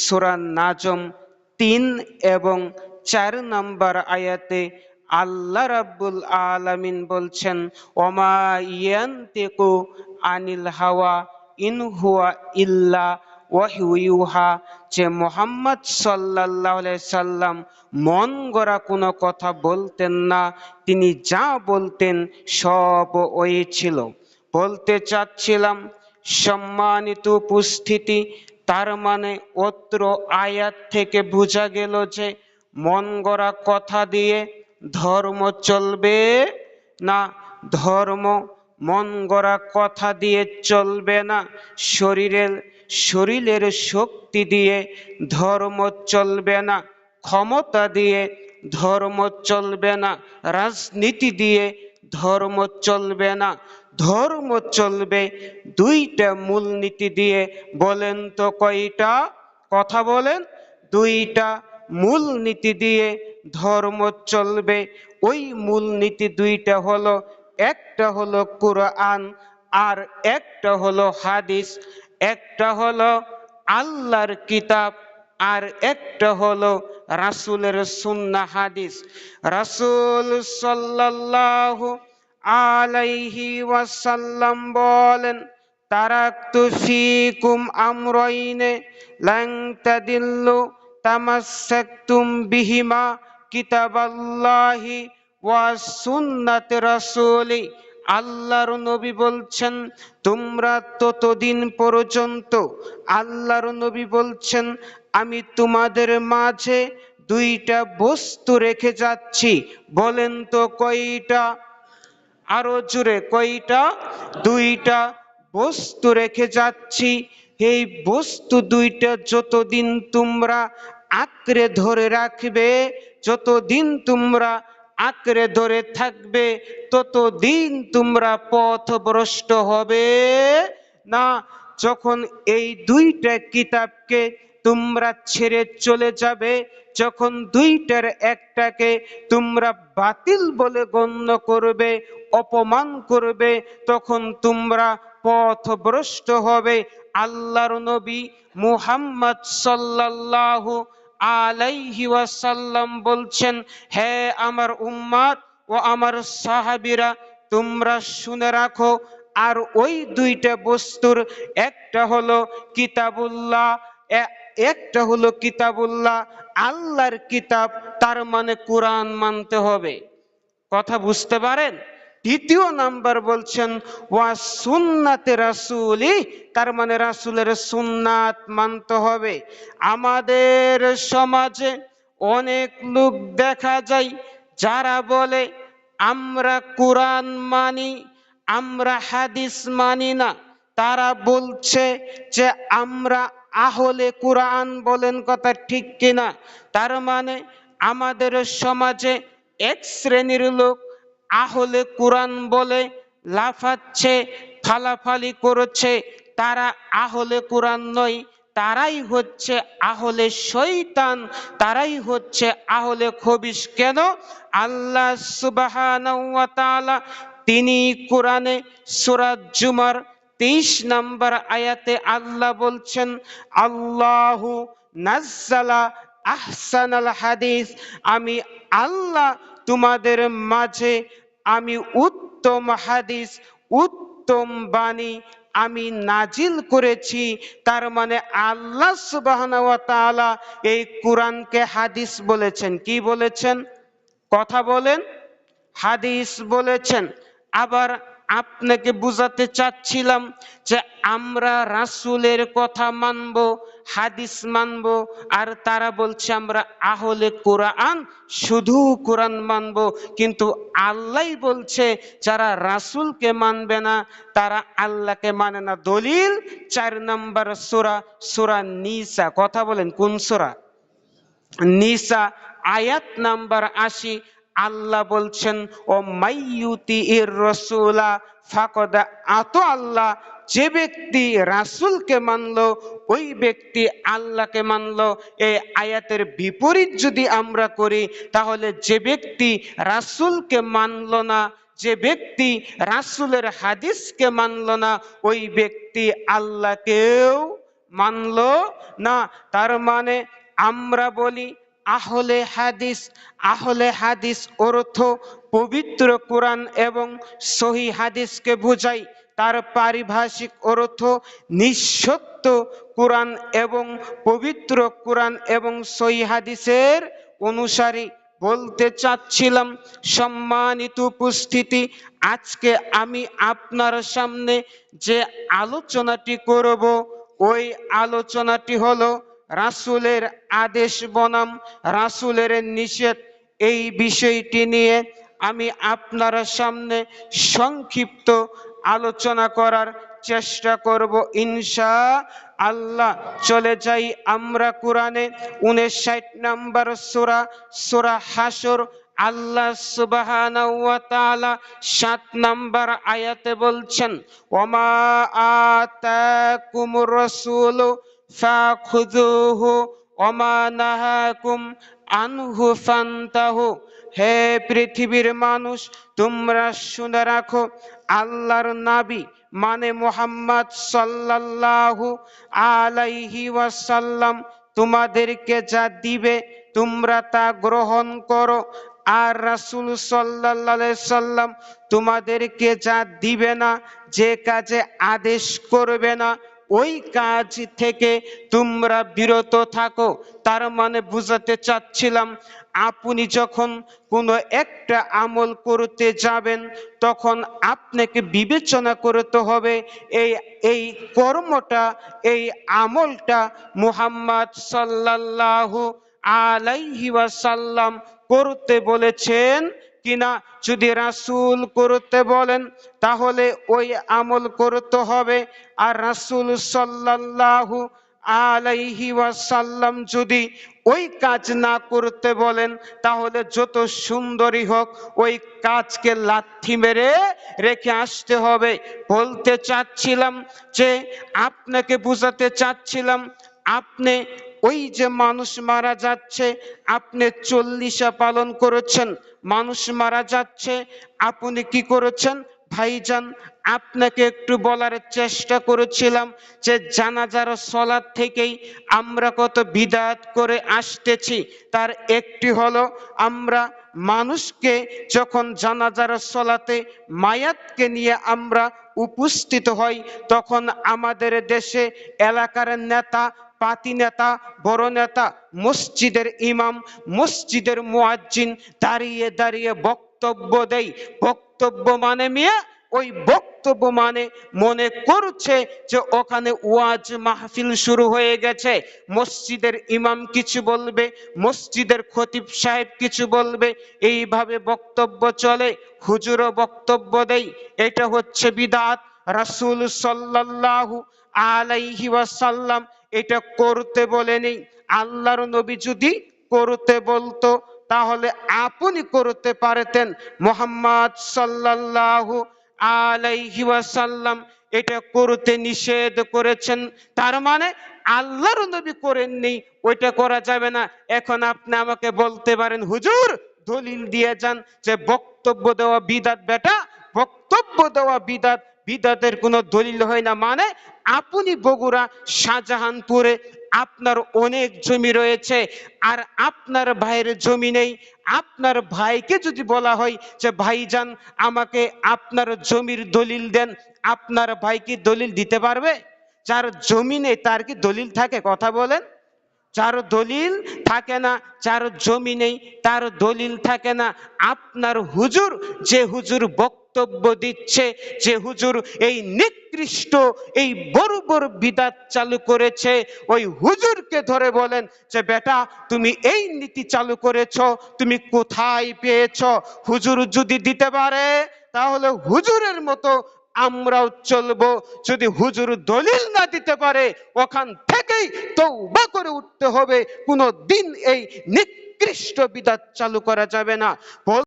সুরা নাজম তিন এবং চার নম্বর আয়াতে আল্লাহ রাব্বুল আলামিন বলছেন, ওমা ইয়ান্তিকু আনিল হাওয়া ইন হুয়া ইল্লা ওয়াহিউহা যে মোহাম্মদ সাল্লাল্লাহু আলাইহি সাল্লাম মন গড়া কোনো কথা বলতেন না, তিনি যা বলতেন সব ওই ছিল। বলতে চাচ্ছিলাম, সম্মানিত উপস্থিতি তার মানে অত্র আয়াত থেকে বোঝা গেল যে মন গড়া কথা দিয়ে ধর্ম চলবে না, ধর্ম মন গড়া কথা দিয়ে চলবে না, শরীরের শরীরের শক্তি দিয়ে ধর্ম চলবে না, ক্ষমতা দিয়ে ধর্ম চলবে না, রাজনীতি দিয়ে ধর্ম চলবে না। ধর্ম চলবে, দুইটা মূলনীতি দিয়ে বলেন তো কয়টা? কথা বলেন। দুইটা মূলনীতি দিয়ে ধর্ম চলবে। ওই মূলনীতি দুইটা হলো, একটা হলো কোরআন আর একটা হলো হাদিস। একটা হলো আল্লাহর কিতাব আর একটা হলো রাসুলের সুন্না হাদিস। রাসূল সাল্লাল্লাহু আলাইহি ওয়াসাল্লাম বলেন তারাকতু ফিকুম আমরাইনে লান তাদিল্লু তামাসসাকতুম বিহিমা কিতাবাল্লাহি ওয়া সুন্নাত রাসূলি। আল্লাহর নবী বলছেন, তোমরা ততদিন পর্যন্ত আল্লাহর নবী বলছেন, আমি তোমাদের মাঝে দুইটা বস্তু রেখে যাচ্ছি। বলেন তো কয়টা? আরও জুড়ে কয়টা? দুইটা বস্তু রেখে যাচ্ছি। এই বস্তু দুইটা যতদিন তোমরা আঁকড়ে ধরে রাখবে, যতদিন তোমরা আঁকড়ে ধরে থাকবে, ততদিন তোমরা পথ পথভ্রষ্ট হবে। না, যখন এই দুইটা কিতাবকে তোমরা ছেড়ে চলে যাবে, যখন দুইটার একটাকে তোমরা বাতিল বলে গণ্য করবে, অপমান করবে, তখন তোমরা পথ পথভ্রষ্ট হবে। আল্লাহর নবী মুহাম্মদ সাল্লাল্লাহু আলাইহি ওয়াসাল্লাম বলছেন, হে আমার উম্মাদ ও আমার সাহাবীরা, তোমরা শুনে রাখো, আর ওই দুইটা বস্তুর একটা হলো কিতাবুল্লাহ একটা হলো কিতাবুল্লাহ, আল্লাহর কিতাব, তার মানে কোরআন মানতে হবে। কথা বুঝতে পারেন? দ্বিতীয় নাম্বার বলছেন, ওয়া সুন্নাতে রাসূলি তার মানে রাসুলের সুন্নাত মানতে হবে। আমাদের সমাজে অনেক লোক দেখা যায়, যারা বলে, আমরা কোরআন মানি, আমরা হাদিস মানি না। তারা বলছে যে, আমরা আহলে কোরআন বলেন কথা ঠিক কিনা। তার মানে আমাদের সমাজে এক শ্রেণির লোক আহলে কোরআন বলে লাফাচ্ছে, ফালাফালি করছে। তারা আহলে কোরআন নয়, তারাই হচ্ছে আহলে শৈতান তারাই হচ্ছে আহলে খবিস কেন? আল্লাহ ওয়া তিনি কোরআনে সূরা জুমার তেইশ নম্বর আয়াতে আল্লাহ বলছেন, আল্লাহু নাজ্জালা আহসানাল হাদিস। আমি আল্লাহ তোমাদের মাঝে আমি উত্তম হাদিস, উত্তম বাণী আমি নাজিল করেছি। তার মানে আল্লাহ সুবহানাহু ওয়া এই কোরআনকে হাদিস বলেছেন। কি বলেছেন? কথা বলেন। হাদিস বলেছেন। আবার আপনাকে বুঝাতে চাচ্ছিলাম যে আমরা রাসূলের কথা মানব, হাদিস মানব, আর তারা বলছে আমরা আহলে কোরআন, শুধু কোরআন মানব। কিন্তু আল্লাহ বলছে যারা রাসূলকে মানবে না, তারা আল্লাহকে মানে না। দলিল, চার নম্বর সূরা সূরা নিসা। কথা বলেন কোন সূরা? নিসা, আয়াত নাম্বার আশি। আল্লাহ বলছেন, ও মাইয়ুতি ইর রসুলা, ফাকদা আত আল্লাহ, যে ব্যক্তি রাসূলকে মানলো, ওই ব্যক্তি আল্লাহকে মানলো। এই আয়াতের বিপরীত যদি আমরা করি, তাহলে যে ব্যক্তি রাসূলকে মানলো না, যে ব্যক্তি রাসূলের হাদিসকে মানলো না, ওই ব্যক্তি আল্লাহকেও মানল না। তার মানে আমরা বলি আহলে হাদিস আহলে হাদিস অর্থ পবিত্র কোরআন এবং সহি হাদিসকে বোঝায় তার পারিভাষিক অর্থ নিঃসত্য কোরআন এবং পবিত্র কোরআন এবং সহি হাদিসের অনুসারী। বলতে চাচ্ছিলাম, সম্মানিত উপস্থিতি, আজকে আমি আপনার সামনে যে আলোচনাটি করব, ওই আলোচনাটি হলো রাসূলের আদেশ বনাম, রাসূলের নিষেধ, এই বিষয়টি নিয়ে আমি আপনার সামনে সংক্ষিপ্ত আলোচনা করার চেষ্টা করব ইনশা আল্লাহ। চলে যাই আমরা কোরআনে উনষাট নম্বর সোরা সোরা হাসর আল্লাহ সুবহানাহু সাত নম্বর আয়াতে বলছেন ওমা আতাকুমুর রাসূলু ফাখুযুহু ওমা নাহাকুম আনহু ফান্তাহু হে পৃথিবীর মানুষ, তোমরা শুনে রাখো, আল্লাহর নাবি মানে মোহাম্মদ সাল্লাল্লাহু আলাইহি ওয়াসাল্লাম তোমাদেরকে যা দিবে, তোমরা তা গ্রহণ করো। আর রাসূল সাল্লাল্লাহু সাল্লাম তোমাদেরকে যা দিবে না, যে কাজে আদেশ করবে না ওই কাজ থেকে তোমরা বিরত থাকো। তার মানে বুঝাতে চাচ্ছিলাম, আপনি যখন কোনো একটা আমল করতে যাবেন, তখন আপনাকে বিবেচনা করতে হবে, এই এই কর্মটা, এই আমলটা মুহাম্মদ সাল্লাল্লাহু আলাইহি ওয়াসাল্লাম করতে বলেছেন। কিনা যদি রাসূল করতে বলেন, তাহলে ওই আমল করতে হবে। আর রাসূল সাল্লাল্লাহু আলাইহি ওয়াসাল্লাম যদি ওই কাজ না করতে বলেন, তাহলে যত সুন্দরী হোক, ওই কাজকে লাথি মেরে রেখে আসতে হবে। বলতে চাচ্ছিলাম যে, আপনাকে বুঝাতে চাচ্ছিলাম, আপনি ওই যে মানুষ মারা যাচ্ছে, আপনি চল্লিশা পালন করেছেন। মানুষ মারা যাচ্ছে, আপনি কি করেছেন? ভাইজান, আপনাকে একটু বলার চেষ্টা করেছিলাম যে জানাজার সলাদ থেকেই আমরা কত বিদাত করে আসতেছি। তার একটি হলো, আমরা মানুষকে যখন জানাজার সলাতে মায়াতকে নিয়ে আমরা উপস্থিত হই, তখন আমাদের দেশে এলাকার নেতা পাতি নেতা, বড় নেতা, মসজিদের ইমাম, মসজিদের মুয়াজ্জিন দাঁড়িয়ে দাঁড়িয়ে বক্তব্য দেয় বক্তব্য মানে মিয়া, ওই বক্তব্য মানে মনে করছে যে ওখানে ওয়াজ মাহফিল শুরু হয়ে গেছে। মসজিদের ইমাম কিছু বলবে, মসজিদের খতিব সাহেব কিছু বলবে, এইভাবে বক্তব্য চলে। হুজুরও বক্তব্য দেয় এটা হচ্ছে বিদাত। রাসূল সাল্লাল্লাহু আলাইহি ওয়াসাল্লাম এটা করতে বলেনি। আল্লাহর নবী যদি করতে বলতো, তাহলে আপনি করতে পারতেন। মোহাম্মদ সাল্লাল্লাহু আলাইহি ওয়াসাল্লাম এটা করতে নিষেধ করেছেন। তার মানে আল্লাহর নবী করেননি, ওইটা করা যাবে না। এখন আপনি আমাকে বলতে পারেন, হুজুর, দলিল দিয়ে যান যে বক্তব্য দেওয়া বিদাত বেটা, বক্তব্য দেওয়া বিদাত। বিদাতের কোনো দলিল হয় না। মানে আপনি বগুড়া, শাহজাহানপুরে আপনার অনেক জমি রয়েছে আর আপনার ভাইয়ের জমি নেই। আপনার ভাইকে যদি বলা হয় যে, ভাইজান, আমাকে আপনার জমির দলিল দেন। আপনার ভাই কি দলিল দিতে পারবে? যার জমি নেই, তার কি দলিল থাকে? কথা বলেন। যার দলিল থাকে না, যার জমি নেই, তার দলিল থাকে না। আপনার হুজুর, যে হুজুর বক্তব্য দিচ্ছে যে হুজুর, এই নিকৃষ্ট, এই বড় বিদাত চালু করেছে। ওই হুজুরকে ধরে বলেন যে, বেটা, তুমি এই নীতি চালু করেছ, তুমি কোথায় পেয়েছ? হুজুর যদি দিতে পারে, তাহলে হুজুরের মতো আমরাও চলবো। যদি হুজুর দলিল না দিতে পারে, ওখান থেকেই তৌবা করে উঠতে হবে। কোনো দিন এই নিকৃষ্ট বিদাত চালু করা যাবে না।